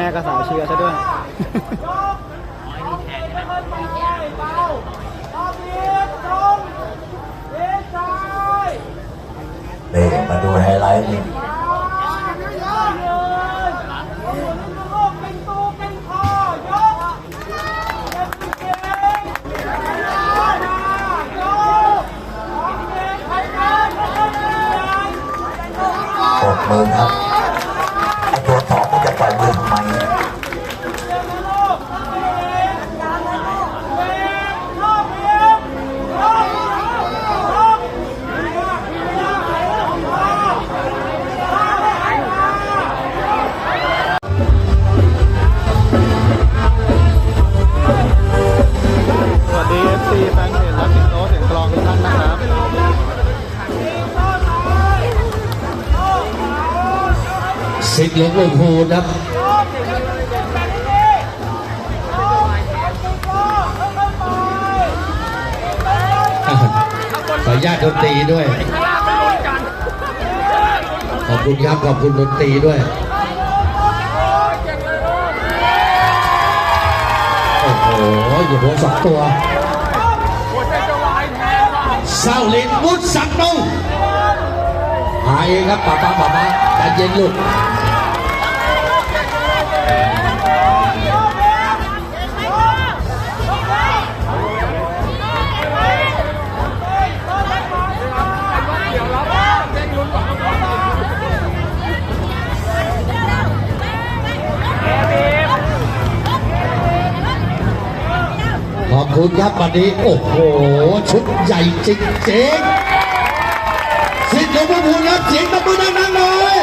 แม่ก็สาวเชียร์ซะด้วยนี่มาดูไฮไลท์นี่ขอบคุณครับ สิทธิ์หลวงปู่พูนครับขออนุญาตดนตรีด้วย ขอบคุณครับ ขอบคุณดนตรีด้วยโอ้โหอยู่หัวสองตัวเศร้าลินมุดสักนุ่งหาเองครับป้าป้าป้าป้าใจเย็นลูก คุณครับวันนี้ โอ้โห ชุดใหญ่จริงๆสิทธิ์หลวงพ่อพูนครับเสียงตะมือดังๆหน่อย